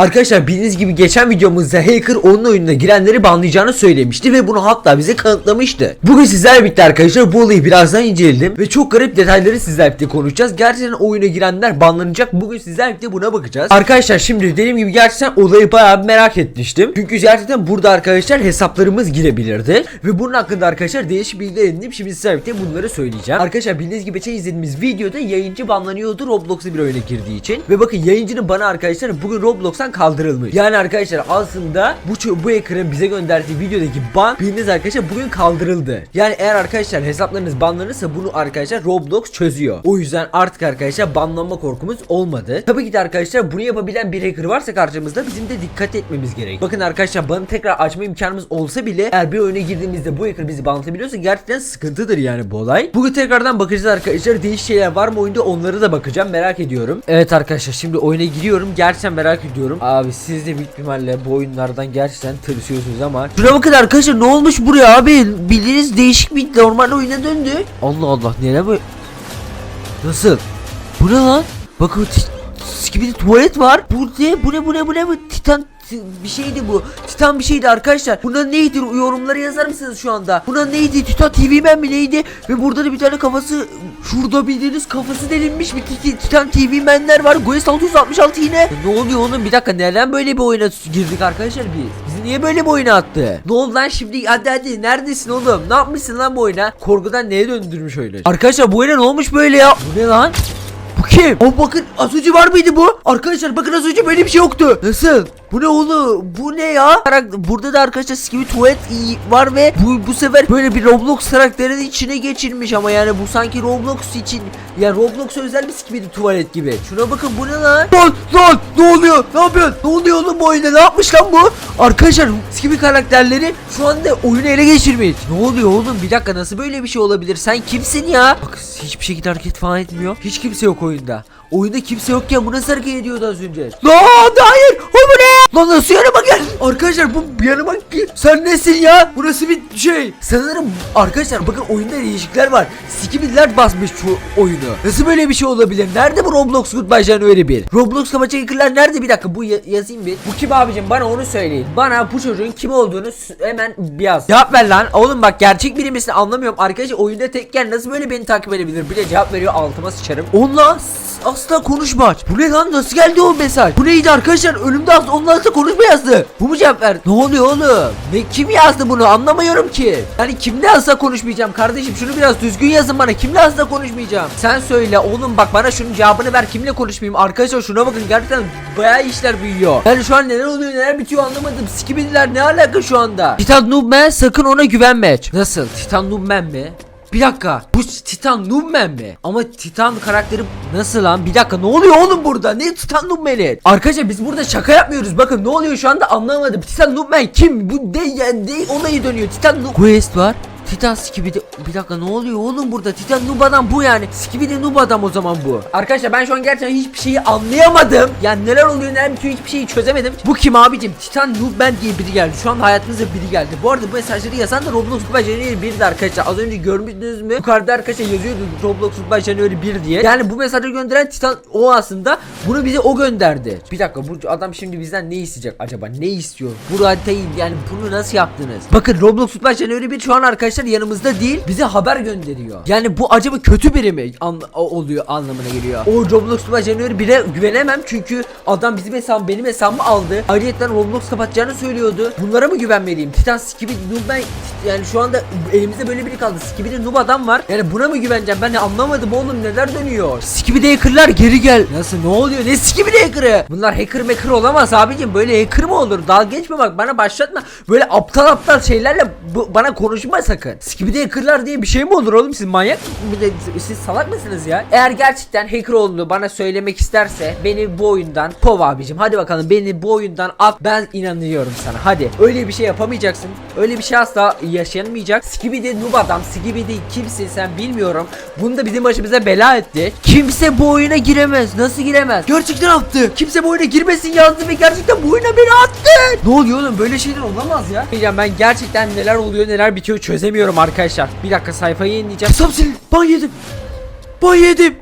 Arkadaşlar bildiğiniz gibi geçen videomuzda hacker onun oyununa girenleri banlayacağını söylemişti ve bunu hatta bize kanıtlamıştı. Bugün sizlerle birlikte arkadaşlar bu olayı birazdan inceledim ve çok garip detayları sizlerle birlikte konuşacağız. Gerçekten oyuna girenler banlanacak. Bugün sizlerle birlikte buna bakacağız. Arkadaşlar şimdi dediğim gibi gerçekten olayı bayağı merak etmiştim. Çünkü gerçekten burada arkadaşlar hesaplarımız girebilirdi. Ve bunun hakkında arkadaşlar değişik bilgiler edindim. Şimdi sizlerle birlikte bunları söyleyeceğim. Arkadaşlar bildiğiniz gibi geçen izlediğimiz videoda yayıncı banlanıyordu Roblox'a bir oyuna girdiği için. Ve bakın yayıncının bana arkadaşlar bugün Roblox'tan kaldırılmış. Yani arkadaşlar aslında bu bu ekranın bize gönderdiği videodaki ban bildiğiniz arkadaşlar bugün kaldırıldı. Yani eğer arkadaşlar hesaplarınız banlanırsa bunu arkadaşlar Roblox çözüyor. O yüzden artık arkadaşlar banlanma korkumuz olmadı. Tabii ki de arkadaşlar bunu yapabilen bir hacker varsa karşımızda bizim de dikkat etmemiz gerek. Bakın arkadaşlar banı tekrar açma imkanımız olsa bile eğer bir oyuna girdiğimizde bu hacker bizi banlatabiliyorsa gerçekten sıkıntıdır yani bu olay. Bugün tekrardan bakacağız arkadaşlar. Değişik şeyler var mı oyunda onları da bakacağım merak ediyorum. Evet arkadaşlar şimdi oyuna giriyorum. Gerçekten merak ediyorum. Abi siz de büyük ihtimalle bu oyunlardan gerçekten tırsıyorsunuz ama. Şuna bakın arkadaşlar ne olmuş buraya abi? Bildiğiniz değişik bir normal oyuna döndü. Allah Allah neler bu? Nasıl? Bu ne lan? Bakın gibi tuvalet var. Bu ne? Bu ne? Bu ne? Bu ne? Bu titan ti- bir şeydi bu. Titan bir şeydi arkadaşlar. Buna neydi? Yorumlara yazar mısınız şu anda? Buna neydi? Titan TV Man mi neydi? Ve burada da bir tane kafası şurada bildiğiniz kafası delinmiş bir ti- Titan TV Man'ler var. Quest 666 yine. Ya Ne oluyor oğlum? Bir dakika neden böyle bir oyuna girdik arkadaşlar biz? Bizi niye böyle bir oyuna attı? Ne oldu lan şimdi? Hadi hadi neredesin oğlum? Ne yapmışsın lan bu oyuna? Korkudan neye döndürmüş öyle? Arkadaşlar bu oyuna ne olmuş böyle ya? Bu ne lan? Kim? O bakın önce var mıydı bu? Arkadaşlar bakın önce böyle bir şey yoktu. Nasıl? Bu ne oğlum? Bu ne ya? Burada da arkadaşlar Skibidi tuvalet var ve bu bu sefer böyle bir Roblox karakterinin içine geçirmiş ama yani bu sanki Roblox için ya Roblox özel bir Skibidi tuvalet gibi. Şuna bakın bu ne lan? Lan lan ne oluyor? Ne yapıyorsun? Ne oluyor oğlum bu oyunda? Ne yapmış lan bu? Arkadaşlar Skibidi karakterleri şu anda oyunu ele geçirmiş. Ne oluyor oğlum? Bir dakika nasıl böyle bir şey olabilir? Sen kimsin ya? Bak hiçbir şekilde hareket falan etmiyor. Hiç kimse yok oyunda. Oyunda kimse yokken bu nasıl hareket ediyordu az önce? Lan hayır! O bu ne? Lan nasıl yanıma gel? Arkadaşlar bu yanıma gel. Sen nesin ya? Burası bir şey. Sanırım arkadaşlar bakın oyunda değişiklikler var. Skibidler basmış şu oyunu. Nasıl böyle bir şey olabilir? Nerede bu Roblox Goodbye January 1? Roblox kapaçı hackerlar nerede? Bir dakika bu ya- yazayım bir. Bu kim abicim? Bana onu söyleyin. Bana bu çocuğun kim olduğunu hemen bir yaz. Cevap ver lan. Oğlum bak gerçek biri misin anlamıyorum. Arkadaşlar oyunda tekken nasıl böyle beni takip edebilir? Bir de cevap veriyor altıma sıçarım. Onunla asla konuşma. Bu ne lan? Nasıl geldi o mesaj? Bu neydi arkadaşlar? Önümde as- onunla asla konuşma yazdı. Bu mu cevap ver? Ne oluyor oğlum? Ne kim yazdı bunu? Anlamıyorum ki. Yani kimle asla konuşmayacağım kardeşim? Şunu biraz düzgün yazın bana. Kimle asla konuşmayacağım? Sen söyle oğlum bak bana şunun cevabını ver. Kimle konuşmayayım? Arkadaşlar şuna bakın gerçekten bayağı işler büyüyor. Yani şu an neler oluyor neler bitiyor anlamadım. Skibidiler ne alaka şu anda? Titan Noobman sakın ona güvenme. Nasıl? Titan Noobman mi? Bir dakika. Bu Titan Noobman mi? Ama Titan karakteri nasıl lan? Bir dakika ne oluyor oğlum burada? Ne Titan Noobman'i? Arkadaşlar biz burada şaka yapmıyoruz. Bakın ne oluyor şu anda anlamadım. Titan Noobman kim? Bu de de olayı dönüyor. Titan Noob Quest var. Titan Skibidi bir dakika ne oluyor oğlum burada? Titan Noob adam bu yani. Skibidi Noob adam o zaman bu. Arkadaşlar ben şu an gerçekten hiçbir şeyi anlayamadım. Yani neler oluyor neler bitiyor hiçbir şeyi çözemedim. Bu kim abicim? Titan Noob ben diye biri geldi. Şu an hayatınıza biri geldi. Bu arada bu mesajları yazan da Roblox Super January 1'di arkadaşlar. Az önce görmüşsünüz mü? Yukarıda arkadaşlar yazıyordu Roblox Super January 1 diye. Yani bu mesajları gönderen Titan o aslında Bunu bize o gönderdi. Bir dakika bu adam şimdi bizden ne isteyecek acaba? Ne istiyor? Bu haritayı yani bunu nasıl yaptınız? Bakın Roblox Super January 1 şu an arkadaşlar yanımızda değil bize haber gönderiyor. Yani bu acaba kötü biri mi an- oluyor anlamına geliyor. O Roblox Super January 1'e güvenemem çünkü adam bizim hesabım benim hesabımı aldı. Ayrıca Roblox kapatacağını söylüyordu. Bunlara mı güvenmeliyim? Titan Skibidi Noob ben yani şu anda elimizde böyle biri kaldı. Skibidi Noob adam var. Yani buna mı güveneceğim? Ben de anlamadım oğlum neler dönüyor. Skibidi hackerlar geri gel. Nasıl ne oluyor? Ne Skibidi hacker'ı? Bunlar hacker maker olamaz abicim. Böyle hacker mı olur? Dalga geçme bak bana başlatma. Böyle aptal aptal şeylerle bana konuşma sakın. Skibidi hackerlar diye bir şey mi olur oğlum? Siz manyak? Bir Siz salak mısınız ya? Eğer gerçekten hacker olduğunu bana söylemek isterse beni bu oyundan kov abicim. Hadi bakalım beni bu oyundan at. Ben inanıyorum sana. Hadi. Öyle bir şey yapamayacaksın. Öyle bir şey asla yaşanmayacak. Skibidi noob adam. Skibidi kimsin sen bilmiyorum. Bunu da bizim başımıza bela etti. Kimse bu oyuna giremez. Nasıl giremez? Gerçekten attı. Kimse bu oyuna girmesin yazdı ve gerçekten bu oyuna beni attı. Ne oluyor oğlum? Böyle şeyler olamaz ya. Ben gerçekten neler oluyor neler bitiyor çözemiyorum arkadaşlar. Bir dakika sayfayı yenileyeceğim. Sam sil. Ban yedim. Ban yedim.